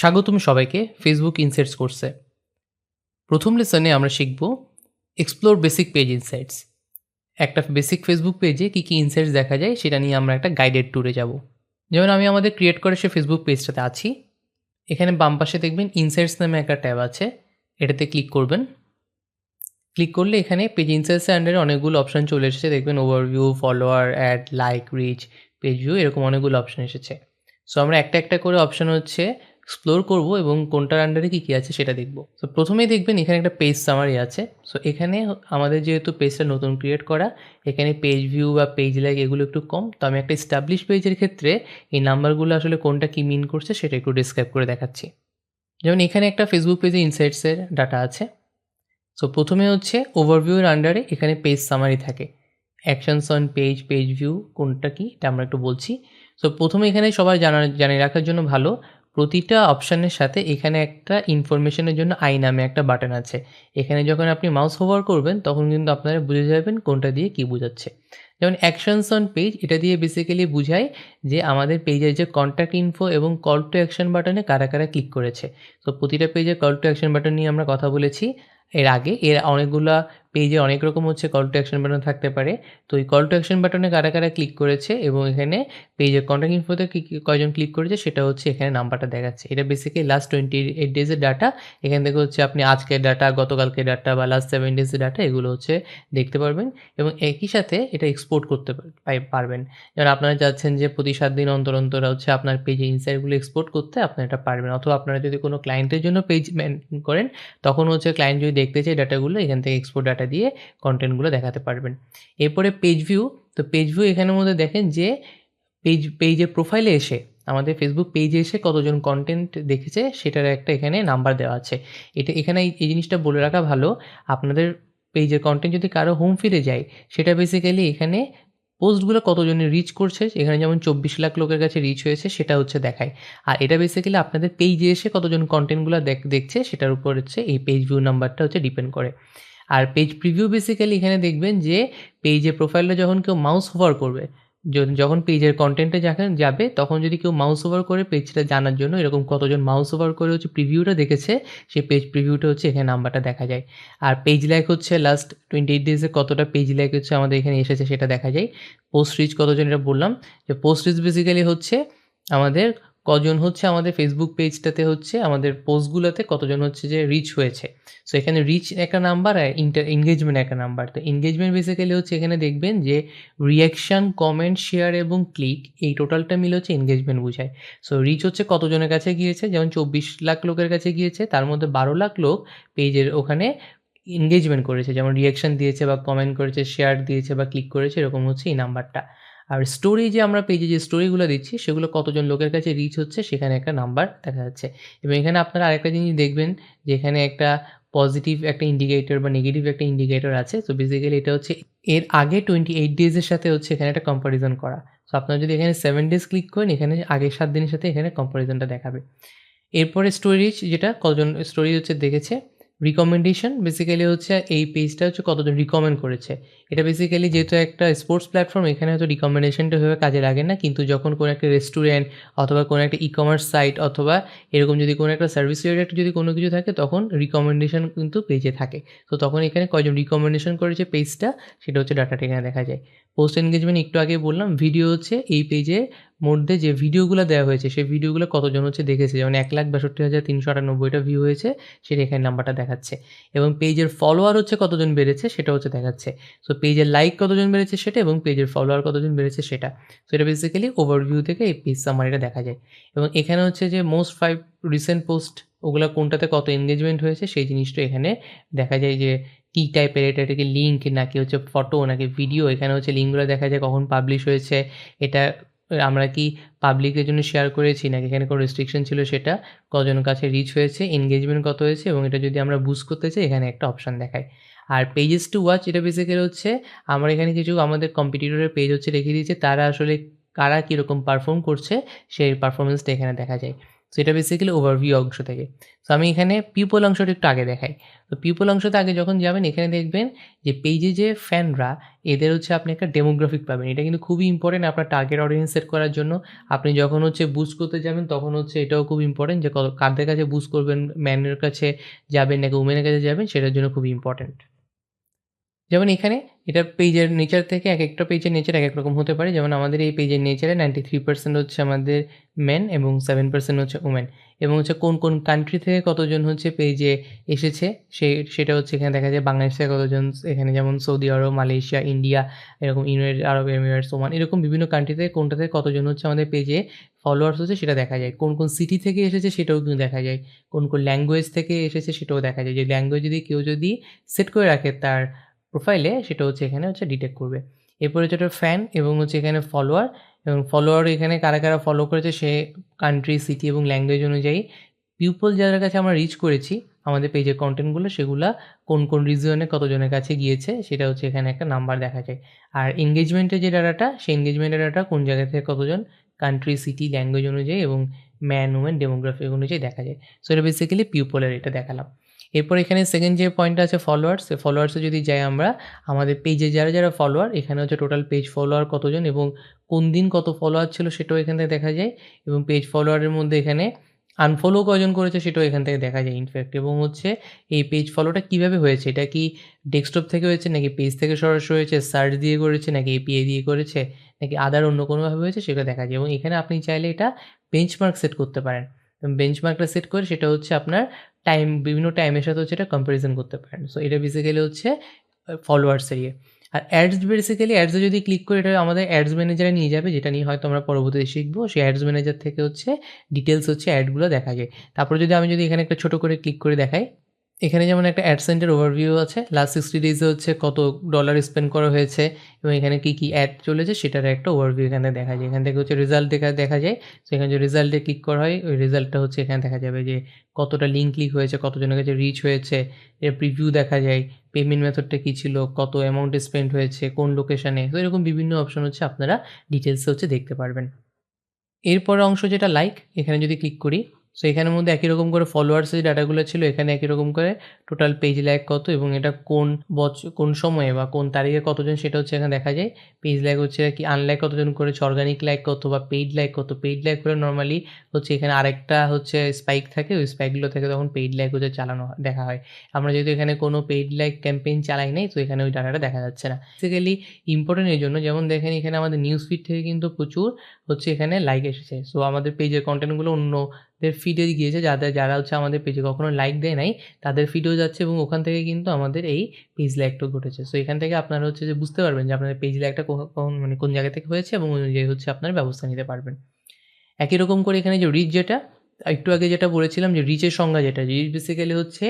স্বাগতম সবাইকে Facebook insights কোর্সে প্রথম লেসনে আমরা শিখব এক্সপ্লোর বেসিক পেজ ইনসাইটস একটা বেসিক ফেসবুক পেজে কী কী ইনসাইটস দেখা যায় সেটা নিয়ে আমরা একটা গাইডেড ট্যুরে যাব। যেমন আমি আমাদের ক্রিয়েট করে সে ফেসবুক পেজটাতে আছি। এখানে বাম পাশে দেখবেন ইনসাইটস নামে একটা ট্যাব আছে। এটাতে ক্লিক করবেন। ক্লিক করলে এখানে পেজ ইনসাইটসের আন্ডারে অনেকগুলো অপশান চলে এসেছে। দেখবেন overview follower ad like reach page view এরকম অনেকগুলো অপশান এসেছে। সো আমরা একটা একটা করে অপশান হচ্ছে এক্সপ্লোর করব এবং কোনটার আন্ডারে কী কী আছে সেটা দেখব। তো প্রথমেই দেখবেন এখানে একটা পেজ সামারি আছে। সো এখানে আমাদের যেহেতু পেজটা নতুন ক্রিয়েট করা, এখানে পেজ ভিউ বা পেজ লাইক এগুলো একটু কম। তো আমি একটা স্টাবলিশ পেজের ক্ষেত্রে এই নাম্বারগুলো আসলে কোনটা কী মিন করছে সেটা একটু ডিসক্রাইব করে দেখাচ্ছি। যেমন এখানে একটা ফেসবুক পেজে ইনসাইটসের ডাটা আছে। সো প্রথমে হচ্ছে ওভারভিউর আন্ডারে এখানে পেজ সামারি থাকে। Actions on page page view কোনটা কি, এটা আমরা একটু বলছি। সো প্রথমে এখানে সবাই জানা, জানিয়ে রাখার জন্য ভালো। প্রতিটা অপশানের সাথে এখানে একটা ইনফরমেশনের জন্য আই নামে একটা বাটন আছে। এখানে যখন আপনি মাউস হোভার করবেন, তখন কিন্তু আপনারা বুঝে যাবেন কোনটা দিয়ে কি বোঝাচ্ছে। যেমন অ্যাকশনস অন পেজ এটা দিয়ে বেসিক্যালি বোঝায় যে আমাদের পেজের যে কন্ট্যাক্ট ইনফো এবং কল টু অ্যাকশন বাটনে কারা কারা ক্লিক করেছে। তো প্রতিটা পেজে কল টু অ্যাকশন বাটন নিয়ে আমরা কথা বলেছি। এর আগে এর অনেকগুলা পেজে অনেক রকম হচ্ছে কল টু অ্যাকশন বাটন থাকতে পারে। তো এই কল টু অ্যাকশন বাটনে কারা কারা ক্লিক করেছে এবং এখানে পেজের কন্ট্যাক্ট ইনফোতে কয়জন ক্লিক করেছে সেটা হচ্ছে এখানে নাম্বারটা দেখাচ্ছে। এটা বেসিক্যালি লাস্ট টোয়েন্টি এইট ডেজের ডাটা এখান থেকে হচ্ছে আপনি আজকের ডাটা গতকালকে ডাটা বা লাস্ট সেভেন ডেজের ডাটা এগুলো হচ্ছে দেখতে পারবেন এবং একই সাথে এটা এক্সপোর্ট করতে পারবেন। যেমন আপনারা চাচ্ছেন যে প্রতি সাত দিন অন্তর অন্তর হচ্ছে আপনার পেজে ইনসাইটগুলো এক্সপোর্ট করতে আপনারা এটা পারবেন। অথবা আপনারা যদি কোনো ক্লায়েন্টের জন্য পেজ করেন, তখন হচ্ছে ক্লায়েন্ট যদি দেখতে চাই ডাটাগুলো এখান থেকে এক্সপোর্ট ডাটা দিয়ে কন্টেন্টগুলো দেখাতে পারবেন। এরপরে পেজ ভিউ তো পেজ ভিউ এখানের মধ্যে দেখেন যে পেজ পেজের প্রোফাইলে এসে, আমাদের ফেসবুক পেজে এসে কতজন কন্টেন্ট দেখেছে, সেটার একটা এখানে নাম্বার দেওয়া আছে। এটা, এখানে এই জিনিসটা বলে রাখা ভালো, আপনাদের পেজের কন্টেন্ট যদি কারও হোম ফিরে যায়, সেটা বেসিক্যালি এখানে পোস্টগুলো কতজনের রিচ করছে, এখানে যেমন চব্বিশ লাখ লোকের কাছে রিচ হয়েছে, সেটা হচ্ছে দেখায়। আর এটা বেসিক্যালি আপনাদের পেজে এসে কতজন কন্টেন্টগুলো দেখছে, সেটার উপর হচ্ছে এই পেজ ভিউ নাম্বারটা হচ্ছে ডিপেন্ড করে। আর পেজ প্রিভিউ বেসিক্যালি এখানে দেখবেন যে পেজে প্রোফাইলটা যখন কেউ মাউস ওভার করবে যখন পেজের কন্টেন্টে যখন যাবে, তখন যদি কেউ মাউস ওভার করে পেজটা জানার জন্য, এরকম কতজন মাউস ওভার করে হচ্ছে প্রিভিউটা দেখেছে, সেই পেজ প্রিভিউটা হচ্ছে এখানে নাম্বারটা দেখা যায়। আর পেজ লাইক হচ্ছে লাস্ট টোয়েন্টি এইট ডেজে কতটা পেজ লাইক হচ্ছে আমাদের এখানে এসেছে সেটা দেখা যায়। পোস্ট রিচ কতজন এটা বললাম, যে পোস্ট রিচ বেসিক্যালি হচ্ছে আমাদের কজন হচ্ছে আমাদের ফেসবুক পেজটাতে হচ্ছে, আমাদের পোস্টগুলোতে কতজন হচ্ছে যে রিচ হয়েছে। সো এখানে রিচ একটা নাম্বার আর ইন্টার এঙ্গেজমেন্ট একটা নাম্বার তো এঙ্গেজমেন্ট বেসিক্যালি হচ্ছে এখানে দেখবেন যে রিয়াকশান কমেন্ট শেয়ার এবং ক্লিক এই টোটালটা মিলে হচ্ছে এঙ্গেজমেন্ট বোঝায়। সো রিচ হচ্ছে কতজনের কাছে গিয়েছে? যেমন চব্বিশ লাখ লোকের কাছে গিয়েছে, তার মধ্যে বারো লাখ লোক পেজের ওখানে এনগেজমেন্ট করেছে। যেমন রিয়াকশান দিয়েছে বা কমেন্ট করেছে শেয়ার দিয়েছে বা ক্লিক করেছে, এরকম হচ্ছে এই নাম্বারটা আর স্টোরি যে আমরা পেজে যে স্টোরিগুলো দিচ্ছি সেগুলো কতজন লোকের কাছে রিচ হচ্ছে, সেখানে একটা নাম্বার দেখা যাচ্ছে। এবং এখানে আপনারা আরেকটা জিনিস দেখবেন, যে এখানে একটা পজিটিভ একটা ইন্ডিকেটর বা নেগেটিভ একটা ইন্ডিকেটর আছে। সো বেসিক্যালি এটা হচ্ছে, এর আগে টোয়েন্টি এইট ডেজের সাথে হচ্ছে এখানে একটা কম্পারিজন করা। সো আপনারা যদি এখানে সেভেন ডেজ ক্লিক করেন, এখানে আগের সাত দিনের সাথে এখানে কম্পারিজনটা দেখাবে। এরপরে স্টোরেজ যেটা কজন স্টোরি হচ্ছে দেখেছে রিকমেন্ডেশন বেসিক্যালি হচ্ছে এই পেজটা হচ্ছে কতজন রিকমেন্ড করেছে। এটা বেসিক্যালি যেহেতু একটা স্পোর্টস প্ল্যাটফর্ম এখানে হয়তো রিকমেন্ডেশনটা হয়ে কাজে লাগে না, কিন্তু যখন কোনো একটা রেস্টুরেন্ট অথবা কোনো একটা ই কমার্স সাইট অথবা এরকম যদি কোনো একটা সার্ভিস রিলেটেড যদি কোনো কিছু থাকে, তখন রিকমেন্ডেশন কিন্তু পেজে থাকে। তো তখন এখানে কয়জন রিকমেন্ডেশন করেছে পেজটা সেটা হচ্ছে ডাটাটা এখানে দেখা যায়। পোস্ট এনগেজমেন্ট একটু আগে বললাম ভিডিও হচ্ছে এই পেজের মধ্যে যে ভিডিওগুলো দেওয়া হয়েছে, সেই ভিডিওগুলো কতজন হচ্ছে দেখেছে? যেমন এক লাখ বাষট্টি হাজার তিনশো আটানব্বইটা ভিউ হয়েছে, সেটা এখানে নাম্বারটা দেখাচ্ছে। এবং পেজের ফলোয়ার হচ্ছে কতজন বেড়েছে সেটা হচ্ছে দেখাচ্ছে। সো পেজের লাইক কতজন বেড়েছে সেটা এবং পেজের ফলোয়ার কতজন বেড়েছে সেটা। সো এটা বেসিক্যালি ওভারভিউ থেকে এই পেজ সামারিটা দেখা যায়। এবং এখানে হচ্ছে যে মোস্ট ফাইভ রিসেন্ট পোস্ট ওগুলো কোনটাতে কত এনগেজমেন্ট হয়েছে, সেই জিনিসটা এখানে দেখা যায় যে কী টাইপের এটা এটাকে লিঙ্ক নাকি হচ্ছে ফটো নাকি ভিডিও এখানে হচ্ছে লিঙ্কগুলো দেখা যায় কখন পাবলিশ হয়েছে। এটা আমরা কি পাবলিকের জন্য শেয়ার করেছি নাকি এখানে কোনো রেস্ট্রিকশন ছিল সেটা? কজনের কাছে রিচ হয়েছে? এনগেজমেন্ট কত হয়েছে? এবং এটা যদি আমরা বুস্ট করতে চাই, এখানে একটা অপশান দেখায়। আর পেজেস টু ওয়াচ এটা বেসিক্যালি হচ্ছে আমরা এখানে কিছু আমাদের কম্পিটিটরের পেজ হচ্ছে রেখে দিয়েছে। তারা আসলে কারা কীরকম পারফর্ম করছে, সেই পারফরমেন্সটা এখানে দেখা যায়। সো এটা বেসিক্যালি ওভারভিউ অংশ থেকে। সো আমি এখানে পিপল অংশটা একটু আগে দেখাই। তো পিপল অংশতে আগে যখন যাবেন, এখানে দেখবেন যে পেজে যে ফ্যানরা এদের হচ্ছে আপনি একটা ডেমোগ্রাফিক পাবেন। এটা কিন্তু খুবই ইম্পর্টেন্ট আপনার টার্গেট অডিয়েন্স সেট করার জন্য। আপনি যখন হচ্ছে বুস্ট করতে যাবেন, তখন হচ্ছে এটাও খুব ইম্পর্টেন্ট যে কাদের কাছে বুস্ট করবেন ম্যানের কাছে যাবেন নাকি উমেনের কাছে যাবেন, সেটার জন্য খুব ইম্পর্টেন্ট যেমন এখানে এটা পেজের নেচার থেকে এক একটা পেজের নেচার এক এক রকম হতে পারে। যেমন আমাদের এই পেজের নেচারে নাইনটি থ্রি পার্সেন্ট হচ্ছে আমাদের মেন এবং সেভেন পার্সেন্ট হচ্ছে উমেন এবং হচ্ছে কোন কোন কান্ট্রি থেকে কতজন হচ্ছে পেজে এসেছে, সে, সেটা হচ্ছে এখানে দেখা যায় বাংলাদেশ থেকে কতজন, এখানে যেমন সৌদি আরব, মালয়েশিয়া, ইন্ডিয়া, এরকম ইউনাইটেড আরব এমিরেটস, ওমান, এরকম বিভিন্ন কান্ট্রি থেকে কোনটা থেকে কতজন হচ্ছে আমাদের পেজে ফলোয়ার্স হচ্ছে সেটা দেখা যায়। কোন কোন সিটি থেকে এসেছে সেটাও কিন্তু দেখা যায়। কোন কোন ল্যাঙ্গুয়েজ থেকে এসেছে সেটাও দেখা যায়। যে ল্যাঙ্গুয়েজ যদি কেউ যদি সেট করে রাখে তার প্রোফাইলে সেটা হচ্ছে এখানে হচ্ছে ডিটেক্ট করবে। এরপরে হচ্ছে একটা ফ্যান এবং হচ্ছে এখানে ফলোয়ার এবং ফলোয়ার এখানে কারা কারা ফলো করেছে সে কান্ট্রি সিটি এবং ল্যাঙ্গুয়েজ অনুযায়ী পিপল যাদের কাছে আমরা রিচ করেছি, আমাদের পেজের কন্টেন্টগুলো সেগুলো কোন কোন রিজনে কতজনের কাছে গিয়েছে, সেটা হচ্ছে এখানে একটা নাম্বার দেখা যায়। আর এঙ্গেজমেন্টের যে ডাটাটা সেই এঙ্গেজমেন্টের ডাটা কোন জায়গা থেকে কতজন কান্ট্রি সিটি ল্যাঙ্গুয়েজ অনুযায়ী এবং ম্যান উমেন ডেমোগ্রাফি অনুযায়ী দেখা যায়। সো এটা বেসিক্যালি পিউপলের এটা দেখালাম। এরপর এখানে সেকেন্ড যে পয়েন্টটা আছে ফলোয়ার্স সে ফলোয়ার্সে যদি যাই আমরা, আমাদের পেজে যারা যারা ফলোয়ার এখানে হচ্ছে টোটাল পেজ ফলোয়ার কতজন এবং কোন দিন কত ফলোয়ার ছিল সেটাও এখানে দেখা যায় এবং পেজ ফলোয়ারের মধ্যে এখানে আনফলো কজন করেছে সেটাও এখান থেকে দেখা যায় ইনফ্যাক্ট এবং হচ্ছে এই পেজ ফলোটা কীভাবে হয়েছে? এটা কি ডেস্কটপ থেকে হয়েছে, নাকি পেজ থেকে সরাসরি হয়েছে সার্চ দিয়ে করেছে, নাকি এপিআই দিয়ে করেছে, নাকি আদার অন্য কোনোভাবে হয়েছে সেটা দেখা যায়। এবং এখানে আপনি চাইলে এটা বেঞ্চমার্ক সেট করতে পারেন। বেঞ্চমার্কটা সেট করে সেটা হচ্ছে আপনার টাইম বিভিন্ন টাইমের সাথে হচ্ছে এটা কম্প্যারিজন করতে পারেন। সো এটা বেসিক্যালি হচ্ছে ফলোয়ার্স এরিয়ে আর অ্যাডস বেসিক্যালি অ্যাডসে যদি ক্লিক করে এটা আমাদের অ্যাডস ম্যানেজারে নিয়ে যাবে, যেটা নিয়ে হয়তো আমরা পরবর্তীতে শিখব। সেই অ্যাডস ম্যানেজার থেকে হচ্ছে ডিটেলস হচ্ছে অ্যাডগুলো দেখা যায় তারপরে যদি আমি যদি এখানে একটা ছোটো করে ক্লিক করে দেখাই এখানে যেমন একটা অ্যাডসেন্টের ওভারভিউ আছে লাস্ট সিক্সটি ডেজে হচ্ছে কত ডলার স্পেন্ড করা হয়েছে এবং এখানে কী কী অ্যাড চলেছে সেটার একটা ওভারভিউ এখানে দেখা যায়। এখান থেকে হচ্ছে রেজাল্ট দেখা দেখা যায়। তো এখানে যে রেজাল্টে ক্লিক করা হয়, ওই রেজাল্টটা হচ্ছে এখানে দেখা যাবে যে কতটা লিঙ্ক ক্লিক হয়েছে, কতজনের কাছে রিচ হয়েছে, এর প্রিভিউ দেখা যায় পেমেন্ট মেথডটা কী ছিল, কত অ্যামাউন্টে স্পেন্ড হয়েছে, কোন লোকেশানে তো এরকম বিভিন্ন অপশন হচ্ছে আপনারা ডিটেলসে হচ্ছে দেখতে পারবেন। এরপর অংশ যেটা লাইক এখানে যদি ক্লিক করি সো এখানের মধ্যে একই রকম করে ফলোয়ার্সের যে ডাটাগুলো ছিল, এখানে একই রকম করে টোটাল পেজ লাইক কত এবং এটা কোন বছর কোন সময়ে বা কোন তারিখে কতজন সেটা হচ্ছে এখানে দেখা যায়। পেজ লাইক হচ্ছে কি আনলাইক কতজন করেছে অর্গানিক লাইক কত বা পেইড লাইক কত? পেইড লাইক করে নর্মালি হচ্ছে এখানে আরেকটা হচ্ছে স্পাইক থাকে, ওই স্পাইকগুলো থেকে তখন পেইড লাইক হচ্ছে চালানো দেখা হয়। আমরা যেহেতু এখানে কোনো পেইড লাইক ক্যাম্পেইন চালাই নাই, তো এখানে ওই ডাটাটা দেখা যাচ্ছে না। বেসিক্যালি ইম্পর্টেন্ট এই জন্য, যেমন দেখেন এখানে আমাদের নিউজ ফিড থেকে কিন্তু প্রচুর হচ্ছে এখানে লাইক এসেছে। সো আমাদের পেজের কন্টেন্টগুলো অন্যদের ফিডে গিয়েছে, যাদের, যারা হচ্ছে আমাদের পেজে কখনো লাইক দেয় নাই, তাদের ফিডেও যাচ্ছে এবং ওখান থেকে কিন্তু আমাদের এই পেজ লাইকটাও ঘটেছে। সো এখান থেকে আপনারা হচ্ছে যে বুঝতে পারবেন যে আপনাদের পেজ লাইকটা কখন মানে কোন জায়গা থেকে হয়েছে এবং অনুযায়ী হচ্ছে আপনার ব্যবস্থা নিতে পারবেন। একই রকম করে এখানে যে রিচ যেটা, একটু আগে যেটা বলেছিলাম যে রিচের সংজ্ঞা যেটা রিচ বেসিক্যালি হচ্ছে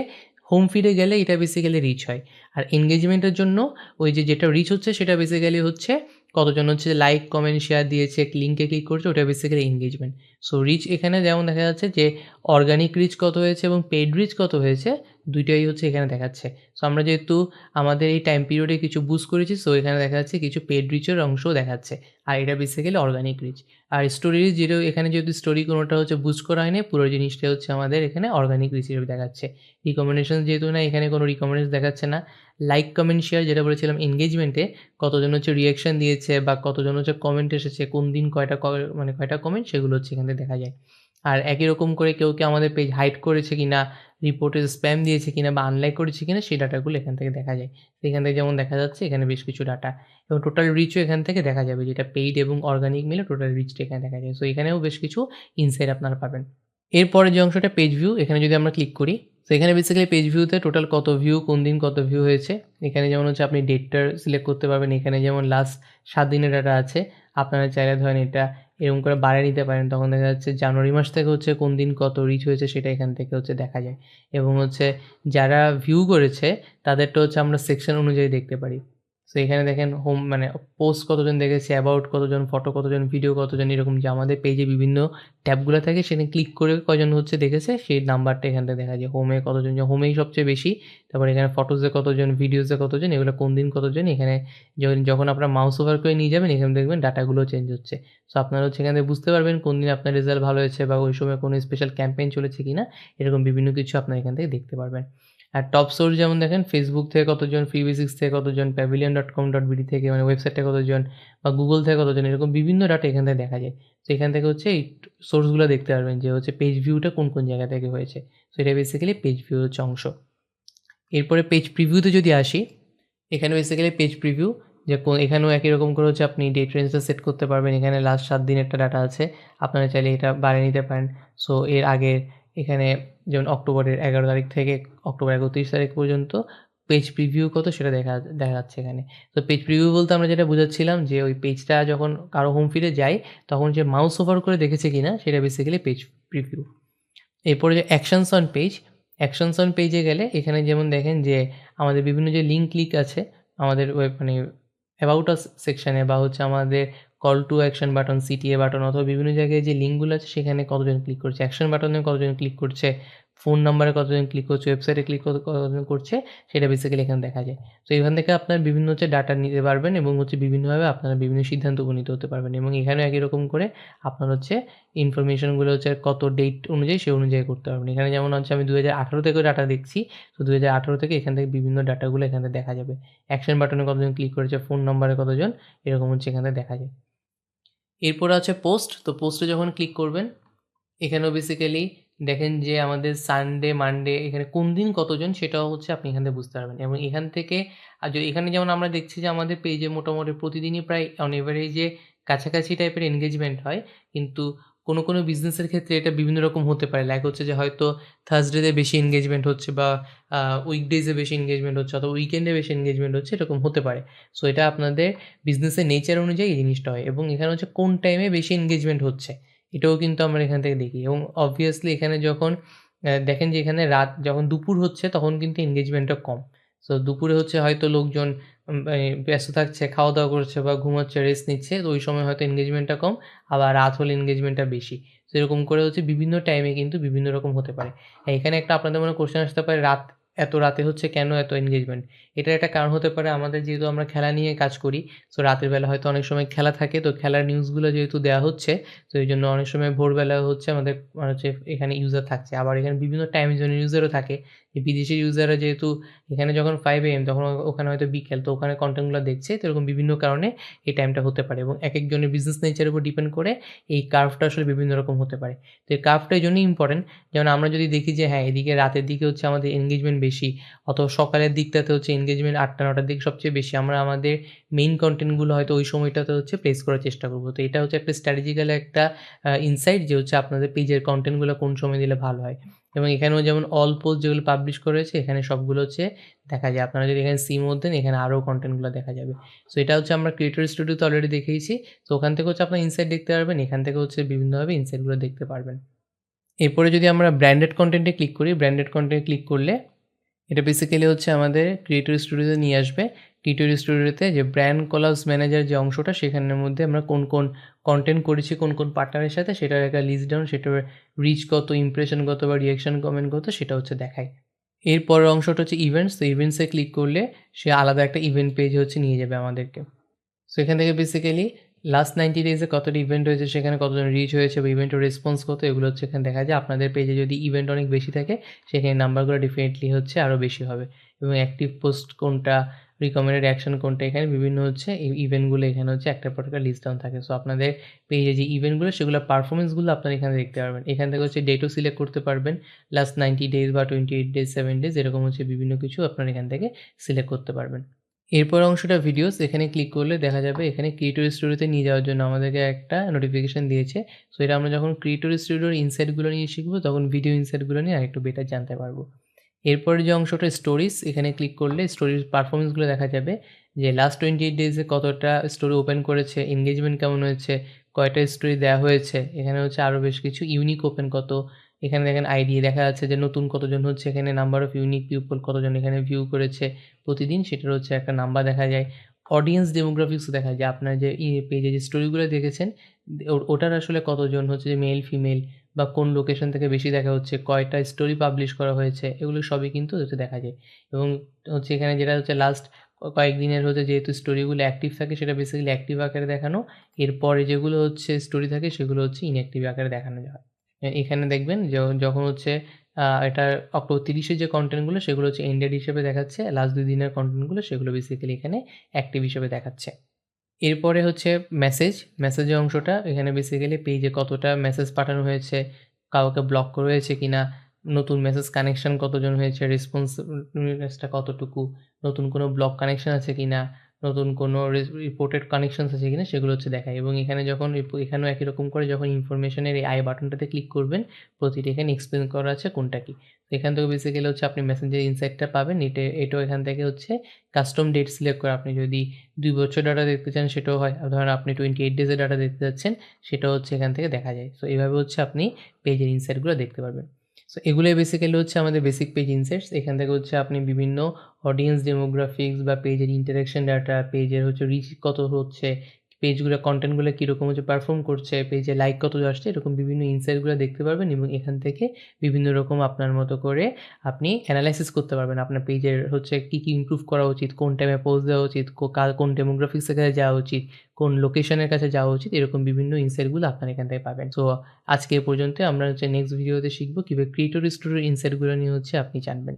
হোম ফিডে গেলে এটা বেসিক্যালি রিচ হয়। আর এনগেজমেন্টের জন্য ওই যে যেটা রিচ হচ্ছে, সেটা বেসিক্যালি হচ্ছে কতজন হচ্ছে লাইক কমেন্ট শেয়ার দিয়েছে লিঙ্কে ক্লিক করছে, ওটা বেসিক্যালি এনগেজমেন্ট সো রিচ এখানে যেমন দেখা যাচ্ছে যে অর্গানিক রিচ কত হয়েছে এবং পেড রিচ কত হয়েছে দুইটাই হচ্ছে এখানে দেখাচ্ছে। সো আমরা যেহেতু আমাদের এই টাইম পিরিয়ডে কিছু বুস্ট করেছি সো এখানে দেখা যাচ্ছে কিছু পেড রিচের অংশও দেখাচ্ছে। আর এটা বেসিক্যালি অর্গানিক রিচ আর স্টোরি যেটা, এখানে যেহেতু স্টোরি কোনোটা হচ্ছে বুস্ট করা হয়নি, পুরো জিনিসটা হচ্ছে আমাদের এখানে অর্গানিক রিচ হিসেবে দেখাচ্ছে। রিকমেন্ডেশন যেহেতু না এখানে কোনো রিকমেন্ডেশন দেখাচ্ছে না। লাইক কমেন্ট শেয়ার যেটা বলেছিলাম এনগেজমেন্টে কতজন হচ্ছে রিয়াকশন দিয়েছে বা কতজন হচ্ছে কমেন্ট এসেছে, কোন দিন কয়টা মানে কয়টা কমেন্ট সেগুলো হচ্ছে এখানে দেখা যায়। আর একই রকম করে কেউ কি আমাদের পেজ হাইড করেছে কি না রিপোর্টে স্প্যাম দিয়েছে কিনা বা আনলাইক করেছে কিনা, সেই ডাটাগুলো এখান থেকে দেখা যায়। এখান থেকে যেমন দেখা যাচ্ছে, এখানে বেশ কিছু ডাটা এবং টোটাল রিচও এখান থেকে দেখা যাবে, যেটা পেইড এবং অর্গানিক মিলে টোটাল রিচটা এখানে দেখা যায়। সো এখানেও বেশ কিছু ইনসাইট আপনারা পাবেন। এরপরে যে অংশটা পেজ ভিউ এখানে যদি আমরা ক্লিক করি তো এখানে বেসিক্যালি পেজ ভিউতে টোটাল কত ভিউ কোন দিন কত ভিউ হয়েছে। এখানে যেমন হচ্ছে আপনি ডেটটা সিলেক্ট করতে পারবেন। এখানে যেমন লাস্ট সাত দিনের ডাটা আছে, আপনারা চাইলে ধরেন এটা এরকম করে বাড়িয়ে নিতে পারেন। তখন দেখা যাচ্ছে জানুয়ারি মাস থেকে হচ্ছে কোন দিন কত রিচ হয়েছে সেটা এখান থেকে হচ্ছে দেখা যায়। এবং হচ্ছে যারা ভিউ করেছে, তাদেরটা হচ্ছে আমরা সেকশন অনুযায়ী দেখতে পারি। সো এখানে দেখেন হোম মানে পোস্ট কতজন দেখেছে অ্যাবাউট কতজন ফটো কতজন ভিডিও কতজন, এরকম যে আমাদের পেজে বিভিন্ন ট্যাবগুলো থাকে, সেখানে ক্লিক করে কজন হচ্ছে দেখেছে, সেই নাম্বারটা এখান থেকে দেখা যায়। হোমে কতজন, যে হোমেই সবচেয়ে বেশি, তারপর এখানে ফটোজে কতজন ভিডিওসে কতজন, এগুলো কোন দিন কতজন, এখানে যখন যখন আপনারা মাউস ওভার করে নিয়ে যাবেন, এখানে দেখবেন ডাটাগুলো চেঞ্জ হচ্ছে। সো আপনারা হচ্ছে এখান থেকে বুঝতে পারবেন কোন দিন আপনার রেজাল্ট ভালো হয়েছে বা ওই সময় কোনো স্পেশাল ক্যাম্পেইন চলেছে কিনা, এরকম বিভিন্ন কিছু আপনারা এখান থেকে দেখতে পারবেন। আর টপ সোর্স যেমন দেখেন ফেসবুক থেকে কতজন ফ্রি বেসিক্স থেকে কতজন pavilion dot com dot BD থেকে মানে ওয়েবসাইট থেকে কতজন বা গুগল থেকে কতজন, এরকম বিভিন্ন ডাটা এখান থেকে দেখা যায়। তো এখান থেকে হচ্ছে এই সোর্সগুলো দেখতে পারবেন যে হচ্ছে পেজ ভিউটা কোন কোন জায়গা থেকে হয়েছে। তো এটা বেসিক্যালি পেজ ভিউ হচ্ছে অংশ। এরপরে পেজ প্রিভিউতে যদি আসি, এখানে বেসিক্যালি পেজ প্রিভিউ যে এখানেও একই রকম করে হচ্ছে আপনি ডেট রেঞ্জটা সেট করতে পারবেন। এখানে লাস্ট সাত দিন একটা ডাটা আছে, আপনারা চাইলে এটা বাড়িয়ে নিতে পারেন। সো এর আগের এখানে যেমন অক্টোবরের এগারো তারিখ থেকে অক্টোবর একত্রিশ তারিখ পর্যন্ত পেজ প্রিভিউ কত সেটা দেখা দেখা যাচ্ছে এখানে। তো পেজ প্রিভিউ বলতে আমরা যেটা বোঝাচ্ছিলাম যে ওই পেজটা যখন কারও হোম ফিরে যায়, তখন যে মাউস ওভার করে দেখেছে কিনা, সেটা বেসিক্যালি পেজ প্রিভিউ এরপরে যে actions on page actions on পেজে গেলে এখানে যেমন দেখেন যে আমাদের বিভিন্ন যে লিঙ্ক ক্লিক আছে, আমাদের ওয়েব মানে অ্যাবাউট আস সেকশানে বা হচ্ছে আমাদের call to action button CTA button অথবা বিভিন্ন জায়গায় যে লিঙ্কগুলো আছে সেখানে কতজন ক্লিক করছে অ্যাকশন বাটনে কতজন ক্লিক করছে ফোন নাম্বারে কতজন ক্লিক করছে ওয়েবসাইটে ক্লিক কতজন করছে, সেটা বেসিক্যালি এখানে দেখা যায়। তো এখান থেকে আপনার বিভিন্ন হচ্ছে ডাটা নিতে পারবেন এবং হচ্ছে বিভিন্নভাবে আপনারা বিভিন্ন সিদ্ধান্ত উপনীত হতে পারবেন এবং এখানেও একই রকম করে আপনার হচ্ছে ইনফরমেশনগুলো হচ্ছে কত ডেট অনুযায়ী সে অনুযায়ী করতে পারবেন। এখানে যেমন হচ্ছে আমি দু হাজার আঠারো থেকে ডাটা দেখছি, তো দু হাজার আঠারো থেকে এখান থেকে বিভিন্ন ডাটাগুলো এখানে দেখা যাবে। অ্যাকশন বাটনে কতজন ক্লিক করেছে ফোন নাম্বারে কতজন, এরকম হচ্ছে এখানে দেখা যায়। এরপরে আছে পোস্ট তো পোস্টে যখন ক্লিক করবেন, এখানেও বেসিক্যালি দেখেন যে আমাদের সানডে মানডে এখানে কোন দিন কতজন সেটাও হচ্ছে আপনি এখান থেকে বুঝতে পারবেন। এবং এখান থেকে, আর এখানে যেমন আমরা দেখছি যে আমাদের পেজে মোটামুটি প্রতিদিনই প্রায় অন এভারেজে কাছাকাছি টাইপের এনগেজমেন্ট হয়, কিন্তু কোনো কোনো বিজনেসের ক্ষেত্রে এটা বিভিন্ন রকম হতে পারে। লাইক হচ্ছে যে হয়তো থার্সডেতে বেশি এনগেজমেন্ট হচ্ছে বা উইকডেজে বেশি এনগেজমেন্ট হচ্ছে অথবা উইকেন্ডে বেশি এনগেজমেন্ট হচ্ছে এরকম হতে পারে। সো এটা আপনাদের বিজনেসের নেচার অনুযায়ী এই জিনিসটা হয় এবং এখানে হচ্ছে কোন টাইমে বেশি এনগেজমেন্ট হচ্ছে, এটাও কিন্তু আমরা এখান থেকে দেখি এবং অবভিয়াসলি এখানে যখন দেখেন যে এখানে রাত যখন দুপুর হচ্ছে তখন কিন্তু এনগেজমেন্টটা কম। সো দুপুরে হচ্ছে হয়তো লোকজন ব্যস্ত থাকছে খাওয়া দাওয়া করছে বা ঘুমাচ্ছে রেস্ট নিচ্ছে, তো ওই সময় হয়তো এনগেজমেন্টটা কম, আবার রাত হলে এনগেজমেন্টটা বেশি। তো এরকম করে হচ্ছে বিভিন্ন টাইমে কিন্তু বিভিন্ন রকম হতে পারে। এখানে একটা আপনাদের মনে কোশ্চেন আসতে পারে, রাত, এত রাতে হচ্ছে কেন এত এনগেজমেন্ট এটার একটা কারণ হতে পারে, আমাদের যেহেতু আমরা খেলা নিয়ে কাজ করি সো রাতের বেলা হয়তো অনেক সময় খেলা থাকে, তো খেলার নিউজগুলো যেহেতু দেওয়া হচ্ছে, তো এই জন্য অনেক সময় ভোরবেলা হচ্ছে আমাদের হচ্ছে এখানে ইউজার থাকছে। আবার এখানে বিভিন্ন টাইম জোন ইউজারও থাকে বিদেশি ইউজাররা যেহেতু এখানে যখন ফাইভ এম তখন ওখানে হয়তো বিকেল, তো ওখানে কন্টেন্টগুলো দেখছে, তো এরকম বিভিন্ন কারণে এই টাইমটা হতে পারে এবং এক একজনের বিজনেস নেচারের উপর ডিপেন্ড করে এই কার্ভটা আসলে বিভিন্ন রকম হতে পারে। তো এই কার্ভটা এই জন্যই ইম্পর্টেন্ট যেমন আমরা যদি দেখি যে হ্যাঁ এদিকে রাতের দিকে হচ্ছে আমাদের এনগেজমেন্ট বেশি, অথবা সকালের দিকটাতে হচ্ছে এনগেজমেন্ট আটটা, নটার দিকে সবচেয়ে বেশি, আমরা আমাদের মেইন কন্টেন্টগুলো হয়তো ওই সময়টাতে হচ্ছে প্লেস করার চেষ্টা করব। তো এটা হচ্ছে একটা স্ট্র্যাটেজিক্যাল একটা ইনসাইট যে হচ্ছে আপনাদের পেজের কন্টেন্টগুলো কোন সময় দিলে ভালো হয়। এবং এখানেও যেমন অল পোস্ট যেগুলো পাবলিশ করেছে এখানে সবগুলো হচ্ছে দেখা যায়। আপনারা যদি এখানে সি মোড দেন, এখানে আরও কন্টেন্টগুলো দেখা যাবে। সো এটা হচ্ছে আমরা ক্রিয়েটর স্টুডিওতে অলরেডি দেখিয়েছি। তো ওখান থেকে হচ্ছে আপনার ইনসাইট দেখতে পারবেন, এখান থেকে হচ্ছে বিভিন্নভাবে ইনসাইটগুলো দেখতে পারবেন। এরপরে যদি আমরা ব্র্যান্ডেড কন্টেন্টে ক্লিক করি ব্র্যান্ডেড কন্টেন্টে ক্লিক করলে, এটা বেসিক্যালি হচ্ছে আমাদের ক্রিয়েটর স্টুডিওতে নিয়ে আসবে। ক্রিয়েটর স্টুডিওতে যে ব্র্যান্ড কলার্স ম্যানেজার যে অংশটা, সেখানের মধ্যে আমরা কোন কোন কন্টেন্ট করেছি, কোন কোন পার্টনারের সাথে, সেটার একটা লিস্ট ডাউন সেটার রিচ কত ইমপ্রেশন কত বা রিয়াকশন কমেন্ট কত, সেটা হচ্ছে দেখায় এরপরের অংশটা হচ্ছে ইভেন্টস তো ইভেন্টসে ক্লিক করলে সে আলাদা একটা ইভেন্ট পেজ হচ্ছে নিয়ে যাবে আমাদেরকে। সো এখান থেকে বেসিক্যালি লাস্ট নাইনটি ডেজে কতটা ইভেন্ট হয়েছে, সেখানে কতজন রিচ হয়েছে বা ইভেন্টের রেসপন্স কত, এগুলো হচ্ছে এখানে দেখা যায়। আপনাদের পেজে যদি ইভেন্ট অনেক বেশি থাকে, সেখানে নাম্বারগুলো ডেফিনেটলি হচ্ছে আরও বেশি হবে। এবং অ্যাক্টিভ পোস্ট কোনটা রিকমেন্ডেড অ্যাকশন কোনটা, এখানে বিভিন্ন হচ্ছে এই ইভেন্টগুলো এখানে হচ্ছে একটা পর একটা লিস্ট ডাউন থাকে। সো আপনাদের পেজে যে ইভেন্টগুলো সেগুলো পারফরমেন্সগুলো আপনারা এখানে দেখতে পারবেন। এখান থেকে হচ্ছে ডেটও সিলেক্ট করতে পারবেন। লাস্ট নাইনটি ডেজ বা twenty eight days seven days এরকম হচ্ছে বিভিন্ন কিছু আপনারা এখান থেকে সিলেক্ট করতে পারবেন। এরপর অংশটা ভিডিওস এখানে ক্লিক করলে দেখা যাবে এখানে ক্রিয়েটর স্টুডিওতে নিয়ে যাওয়ার জন্য আমাদেরকে একটা নোটিফিকেশান দিয়েছে। সো এটা আমরা যখন ক্রিয়েটর স্টুডিওর ইনসাইটগুলো নিয়ে শিখব, তখন ভিডিও ইনসাইটগুলো নিয়ে আরেকটু বেটার জানতে পারব। এরপরে যে অংশটা স্টোরিজ এখানে ক্লিক করলে স্টোরিজ পারফরমেন্সগুলো দেখা যাবে। যে লাস্ট টোয়েন্টি এইট ডেজে কতটা স্টোরি ওপেন করেছে এনগেজমেন্ট কেমন হয়েছে, কয়টা স্টোরি দেওয়া হয়েছে, এখানে হচ্ছে আরও বেশ কিছু ইউনিক ওপেন কত। এখানে দেখেন আইডি দেখা যাচ্ছে যে নতুন কতজন হচ্ছে, এখানে নাম্বার অফ ইউনিক পিপল কতজন এখানে ভিউ করেছে প্রতিদিন, সেটার হচ্ছে একটা নাম্বার দেখা যায়। অডিয়েন্স ডেমোগ্রাফিক্স দেখা যায়। আপনার যে পেজে যে স্টোরিগুলো দেখেছেন, ওটার আসলে কতজন হচ্ছে, যে মেল ফিমেল বা কোন লোকেশন থেকে বেশি দেখা হচ্ছে, কয়টা স্টোরি পাবলিশ করা হয়েছে, এগুলো সবই কিন্তু হচ্ছে দেখা যায়। এবং হচ্ছে এখানে যেটা হচ্ছে লাস্ট কয়েকদিনের হচ্ছে যেহেতু স্টোরিগুলো অ্যাক্টিভ থাকে, সেটা বেসিক্যালি অ্যাক্টিভ আকারে দেখানো। এরপরে যেগুলো হচ্ছে স্টোরি থাকে, সেগুলো হচ্ছে ইনঅ্যাক্টিভ আকারে দেখানো এ- এখানে দেখবেন যখন হচ্ছে এটা অক্টোবর তিরিশের যে কন্টেন্টগুলো সেগুলো হচ্ছে এন্ডেড হিসেবে দেখাচ্ছে লাস্ট দুই দিনের কন্টেন্টগুলো সেগুলো বেসিক্যালি এখানে অ্যাক্টিভ হিসেবে দেখাচ্ছে। এরপরে হচ্ছে মেসেজ মেসেজের অংশটা এখানে বেসিক্যালি পেজে কতটা মেসেজ পাঠানো হয়েছে, কাউকে ব্লক করা কি না নতুন মেসেজ কানেকশন কতজন হয়েছে রেসপন্সটা কতটুকু, নতুন কোনো ব্লক কানেকশন আছে কিনা নতুন কোনো রিপোর্টেড কানেকশনস আছে কিনা সেগুলো হচ্ছে দেখায়। এবং এখানে যখন এখানেও একই রকম করে যখন ইনফরমেশনের এই আই বাটনটাতে ক্লিক করবেন, প্রতিটি এখানে এক্সপ্লেন করা আছে কোনটা কি। এখান থেকে বেসিক্যালি হচ্ছে আপনি মেসেঞ্জের ইনসাইটটা পাবেন, এটা, এটাও এখান থেকে হচ্ছে কাস্টম ডেট সিলেক্ট করে। আপনি যদি দুই বছর ডাটা দেখতে চান সেটাও হয়। ধরেন আপনি টোয়েন্টি এইট ডেজের ডাটা দেখতে যাচ্ছেন, সেটাও হচ্ছে এখান থেকে দেখা যায়। সো এইভাবে হচ্ছে আপনি পেজের ইনসাইটগুলো দেখতে পারবেন। সো এগুলোই বেসিক্যালি হচ্ছে আমাদের বেসিক পেজ ইনসাইটস এখান থেকে হচ্ছে আপনি বিভিন্ন অডিয়েন্স ডেমোগ্রাফিক্স বা পেজের ইন্টারাকশন ডাটা পেজের হচ্ছে রিচ কত হচ্ছে পেজগুলো কন্টেন্টগুলো কীরকম হচ্ছে পারফর্ম করছে, পেজে লাইক কত আসছে, এরকম বিভিন্ন ইনসাইটগুলো দেখতে পারবেন এবং এখান থেকে বিভিন্ন রকম আপনার মতো করে আপনি অ্যানালাইসিস করতে পারবেন। আপনার পেজের হচ্ছে কী কী ইমপ্রুভ করা উচিত, কোন টাইমে পোস্ট দেওয়া উচিত কোন ডেমোগ্রাফিক্সের কাছে যাওয়া উচিত, কোন লোকেশনের কাছে যাওয়া উচিত, এরকম বিভিন্ন ইনসাইটগুলো আপনার এখান থেকে পাবেন। সো আজকে এ পর্যন্ত আমরা হচ্ছে নেক্সট ভিডিওতে শিখব কীভাবে ক্রিয়েটর স্টোরের ইনসাইটগুলো নিয়ে হচ্ছে আপনি জানবেন।